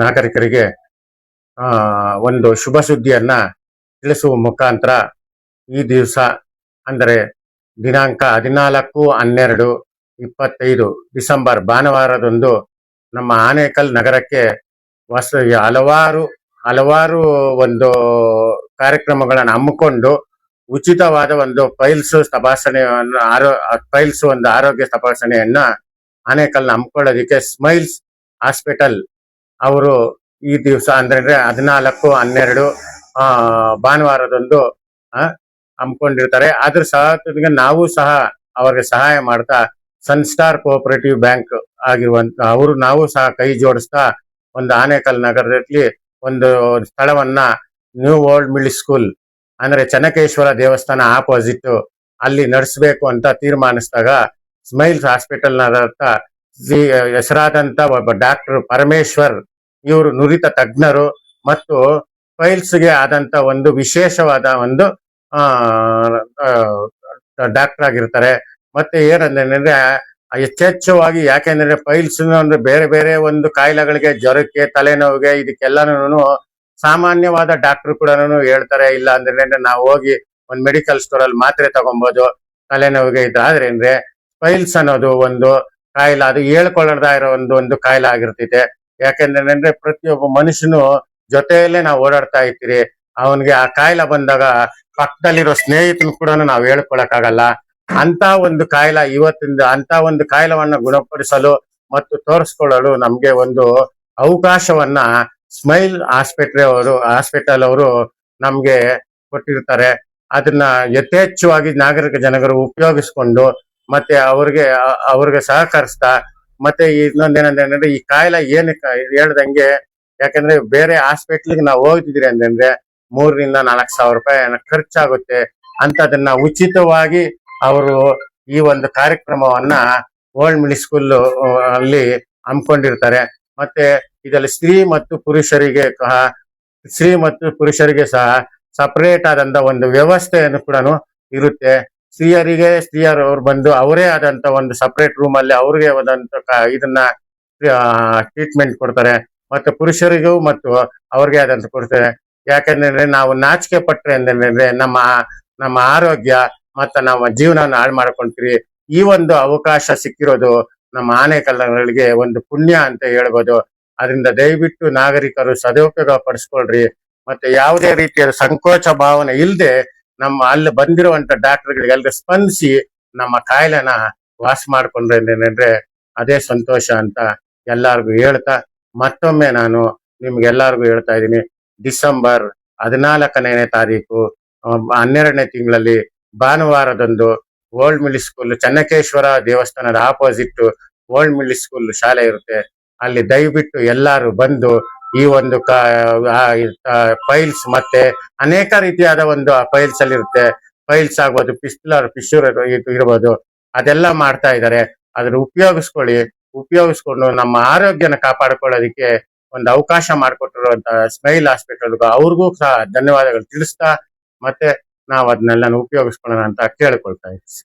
ನಾಗರಿಕರಿಗೆ ಒಂದು ಶುಭ ಸುದ್ದಿಯನ್ನ ತಿಳಿಸುವ ಮುಖಾಂತರ ಈ ದಿವಸ, ಅಂದರೆ ದಿನಾಂಕ ಹದಿನಾಲ್ಕು, ಹನ್ನೆರಡು, ಇಪ್ಪತ್ತೈದು ಡಿಸೆಂಬರ್ ಭಾನುವಾರದಂದು ನಮ್ಮ ಆನೇಕಲ್ ನಗರಕ್ಕೆ ಹೊಸ ಹಲವಾರು ಹಲವಾರು ಒಂದು ಕಾರ್ಯಕ್ರಮಗಳನ್ನು ಹಮ್ಮಿಕೊಂಡು ಉಚಿತವಾದ ಒಂದು ಫೈಲ್ಸ್ ತಪಾಸಣೆಯನ್ನು, ಆರೋ, ಫೈಲ್ಸ್ ಒಂದು ಆರೋಗ್ಯ ತಪಾಸಣೆಯನ್ನ ಆನೇಕಲ್ನ ಹಮ್ಮಿಕೊಳ್ಳೋದಕ್ಕೆ ಸ್ಮೈಲ್ಸ್ ಹಾಸ್ಪಿಟಲ್ ಅವರು ಈ ದಿವಸ ಅಂದ್ರೆ ಹದಿನಾಲ್ಕು, ಹನ್ನೆರಡು, ಆ, ಭಾನುವಾರದಂದು ಹಮ್ಮಿಕೊಂಡಿರ್ತಾರೆ. ಅದ್ರ ಸಹ ನಾವು ಸಹ ಅವರಿಗೆ ಸಹಾಯ ಮಾಡ್ತಾ ಸನ್ಸ್ಟಾರ್ ಕೋಆಪರೇಟಿವ್ ಬ್ಯಾಂಕ್ ಆಗಿರುವಂತ ಅವರು ನಾವು ಸಹ ಕೈ ಜೋಡಿಸ್ತಾ, ಒಂದು ಆನೇಕಲ್ ನಗರದಲ್ಲಿ ಒಂದು ಸ್ಥಳವನ್ನ ನ್ಯೂ ವರ್ಲ್ಡ್ ಮಿಡ್ಲ್ ಸ್ಕೂಲ್, ಅಂದ್ರೆ ಚನ್ನಕೇಶ್ವರ ದೇವಸ್ಥಾನ ಆಪೋಸಿಟ್, ಅಲ್ಲಿ ನಡೆಸಬೇಕು ಅಂತ ತೀರ್ಮಾನಿಸಿದಾಗ, ಸ್ಮೈಲ್ಸ್ ಹಾಸ್ಪಿಟಲ್ ಹೆಸರಾದಂತ ಒಬ್ಬ ಡಾಕ್ಟರ್ ಪರಮೇಶ್ವರ್ ಇವರು ನುರಿತ ತಜ್ಞರು ಮತ್ತು ಫೈಲ್ಸ್ಗೆ ಆದಂತ ಒಂದು ವಿಶೇಷವಾದ ಒಂದು ಡಾಕ್ಟರ್ ಆಗಿರ್ತಾರೆ. ಮತ್ತೆ ಏನಂದ್ರೆ ಯಥೇಚ್ಛವಾಗಿ ಯಾಕೆಂದ್ರೆ ಫೈಲ್ಸ್ ಅಂದ್ರೆ ಬೇರೆ ಬೇರೆ ಒಂದು ಕಾಯಿಲೆಗಳಿಗೆ ಜ್ವರಕ್ಕೆ, ತಲೆನೋವಿಗೆ ಇದಕ್ಕೆಲ್ಲಾನು ಸಾಮಾನ್ಯವಾದ ಡಾಕ್ಟರ್ ಕೂಡ ಹೇಳ್ತಾರೆ. ಇಲ್ಲ ಅಂದ್ರೆ ನಾವು ಹೋಗಿ ಒಂದು ಮೆಡಿಕಲ್ ಸ್ಟೋರ್ ಅಲ್ಲಿ ಮಾತ್ರೆ ತಗೊಬೋದು, ತಲೆನೋವಿಗೆ ಇದಾದ್ರೆ ಅಂದ್ರೆ ಫೈಲ್ಸ್ ಅನ್ನೋದು ಒಂದು ಕಾಯಿಲೆ, ಅದು ಹೇಳ್ಕೊಳ್ಳದ ಇರೋ ಒಂದು ಒಂದು ಕಾಯಿಲೆ ಆಗಿರ್ತೈತೆ. ಯಾಕೆಂದ್ರೆ ಪ್ರತಿಯೊಬ್ಬ ಮನುಷ್ಯನು ಜೊತೆಯಲ್ಲೇ ನಾವು ಓಡಾಡ್ತಾ ಇರ್ತೀರಿ. ಅವನಿಗೆ ಆ ಕಾಯಿಲೆ ಬಂದಾಗ ಪಕ್ಕದಲ್ಲಿರೋ ಸ್ನೇಹಿತನ ಕೂಡ ನಾವು ಹೇಳ್ಕೊಳಕ್ ಆಗಲ್ಲ ಅಂತ ಒಂದು ಕಾಯಿಲೆ ಇವತ್ತಿಂದ ಅಂತ ಒಂದು ಕಾಯಿಲವನ್ನ ಗುಣಪಡಿಸಲು ಮತ್ತು ತೋರಿಸ್ಕೊಳ್ಳಲು ನಮ್ಗೆ ಒಂದು ಅವಕಾಶವನ್ನ ಸ್ಮೈಲ್ ಆಸ್ಪತ್ರೆ ಅವರು, ಹಾಸ್ಪಿಟಲ್ ಅವರು ನಮ್ಗೆ ಕೊಟ್ಟಿರ್ತಾರೆ. ಅದನ್ನ ಯಥೇಚ್ಛವಾಗಿ ನಾಗರಿಕ ಜನಗರು ಉಪಯೋಗಿಸ್ಕೊಂಡು ಮತ್ತೆ ಅವ್ರಿಗೆ ಅವ್ರಿಗೆ ಸಹಕರಿಸ್ತಾ ಮತ್ತೆ ಇನ್ನೊಂದೇನಂದ್ರೆ ಈ ಕಾಯಿಲೆ ಏನಕ್ಕೆ ಹೇಳ್ದಂಗೆ, ಯಾಕಂದ್ರೆ ಬೇರೆ ಹಾಸ್ಪಿಟ್ಲಿಗೆ ನಾವು ಹೋಗ್ತಿದ್ರಿ ಅಂತಂದ್ರೆ ಮೂರರಿಂದ ನಾಲ್ಕು ಸಾವಿರ ರೂಪಾಯಿ ಖರ್ಚಾಗುತ್ತೆ ಅಂತದನ್ನ ಉಚಿತವಾಗಿ ಅವರು ಈ ಒಂದು ಕಾರ್ಯಕ್ರಮವನ್ನ ಓಲ್ಡ್ ಮಿಡಿ ಸ್ಕೂಲ್ ಅಲ್ಲಿ ಹಮ್ಮಿಕೊಂಡಿರ್ತಾರೆ. ಮತ್ತೆ ಇದರಲ್ಲಿ ಸ್ತ್ರೀ ಮತ್ತು ಪುರುಷರಿಗೆ ಸ್ತ್ರೀ ಮತ್ತು ಪುರುಷರಿಗೆ ಸಹ ಸಪರೇಟ್ ಆದಂತ ಒಂದು ವ್ಯವಸ್ಥೆಯನ್ನು ಕೂಡ ಇರುತ್ತೆ. ಸ್ತ್ರೀಯರಿಗೆ ಸ್ತ್ರೀಯರು ಅವ್ರು ಬಂದು ಅವರೇ ಆದಂತ ಒಂದು ಸಪರೇಟ್ ರೂಮ್ ಅಲ್ಲಿ ಅವ್ರಿಗೆ ಆದಂತ ಇದನ್ನ ಟ್ರೀಟ್ಮೆಂಟ್ ಕೊಡ್ತಾರೆ. ಮತ್ತೆ ಪುರುಷರಿಗೂ ಮತ್ತು ಅವ್ರಿಗೆ ಆದಂತ ಕೊಡ್ತಾರೆ. ಯಾಕಂದ್ರೆ ನಾವು ನಾಚಿಕೆ ಪಟ್ರೆ ಅಂದ್ರೆ ನಮ್ಮ ನಮ್ಮ ಆರೋಗ್ಯ ಮತ್ತೆ ನಮ್ಮ ಜೀವನ ಹಾಳು ಮಾಡ್ಕೊಂತೀವಿ ಈ ಒಂದು ಅವಕಾಶ ಸಿಕ್ಕಿರೋದು ನಮ್ಮ ಆನೆಕಲ್ಲಗಳಿಗೆ ಒಂದು ಪುಣ್ಯ ಅಂತ ಹೇಳ್ಬೋದು. ಅದರಿಂದ ದಯವಿಟ್ಟು ನಾಗರಿಕರು ಸದುಪಯೋಗ ಪಡಿಸ್ಕೊಳ್ರಿ. ಮತ್ತೆ ಯಾವುದೇ ರೀತಿಯ ಸಂಕೋಚ ಭಾವನೆ ಇಲ್ಲದೆ ನಮ್ಮ ಅಲ್ಲಿ ಬಂದಿರುವಂತ ಡಾಕ್ಟರ್ಗಳಿಗೆಲ್ಲ ಸ್ಪಂದಿಸಿ ನಮ್ಮ ಕಾಯಿಲೆನ ವಾಸ ಮಾಡ್ಕೊಂಡ್ರೆ ಅದೇ ಸಂತೋಷ ಅಂತ ಎಲ್ಲಾರ್ಗು ಹೇಳ್ತಾ ಮತ್ತೊಮ್ಮೆ ನಾನು ನಿಮ್ಗೆಲ್ಲರಿಗೂ ಹೇಳ್ತಾ ಇದ್ದೀನಿ. ಡಿಸೆಂಬರ್ ಹದಿನಾಲ್ಕನೇ ತಾರೀಕು ಹನ್ನೆರಡನೇ ತಿಂಗಳಲ್ಲಿ ಭಾನುವಾರದಂದು ಓಲ್ಡ್ ಮಿಲ್ ಸ್ಕೂಲ್, ಚನ್ನಕೇಶ್ವರ ದೇವಸ್ಥಾನದ ಆಪೋಸಿಟ್ ಓಲ್ಡ್ ಮಿಲ್ ಸ್ಕೂಲ್ ಶಾಲೆ ಇರುತ್ತೆ. ಅಲ್ಲಿ ದಯವಿಟ್ಟು ಎಲ್ಲರೂ ಬಂದು ಈ ಒಂದು ಫೈಲ್ಸ್ ಮತ್ತೆ ಅನೇಕ ರೀತಿಯಾದ ಒಂದು ಫೈಲ್ಸ್ ಅಲ್ಲಿ ಇರುತ್ತೆ. ಫೈಲ್ಸ್ ಆಗ್ಬೋದು ಪಿಸ್ಟುಲರ್ ಪಿಶೂರ್ ಇರ್ಬೋದು. ಅದೆಲ್ಲ ಮಾಡ್ತಾ ಇದ್ದಾರೆ. ಅದ್ರ ಉಪಯೋಗಿಸ್ಕೊಳ್ಳಿ. ಉಪಯೋಗಿಸ್ಕೊಂಡು ನಮ್ಮ ಆರೋಗ್ಯನ ಕಾಪಾಡ್ಕೊಳ್ಳೋದಕ್ಕೆ ಒಂದು ಅವಕಾಶ ಮಾಡಿಕೊಟ್ಟಿರುವಂತ ಸ್ಮೈಲ್ ಹಾಸ್ಪಿಟಲ್ ಅವ್ರಿಗೂ ಸಹ ಧನ್ಯವಾದಗಳು ತಿಳಿಸ್ತಾ ಮತ್ತೆ ನಾವು ಅದನ್ನೆಲ್ಲ ಉಪಯೋಗಿಸ್ಕೊಳ್ಳೋಣ ಅಂತ ಕೇಳ್ಕೊಳ್ತಾ ಇದ್ದೀವಿ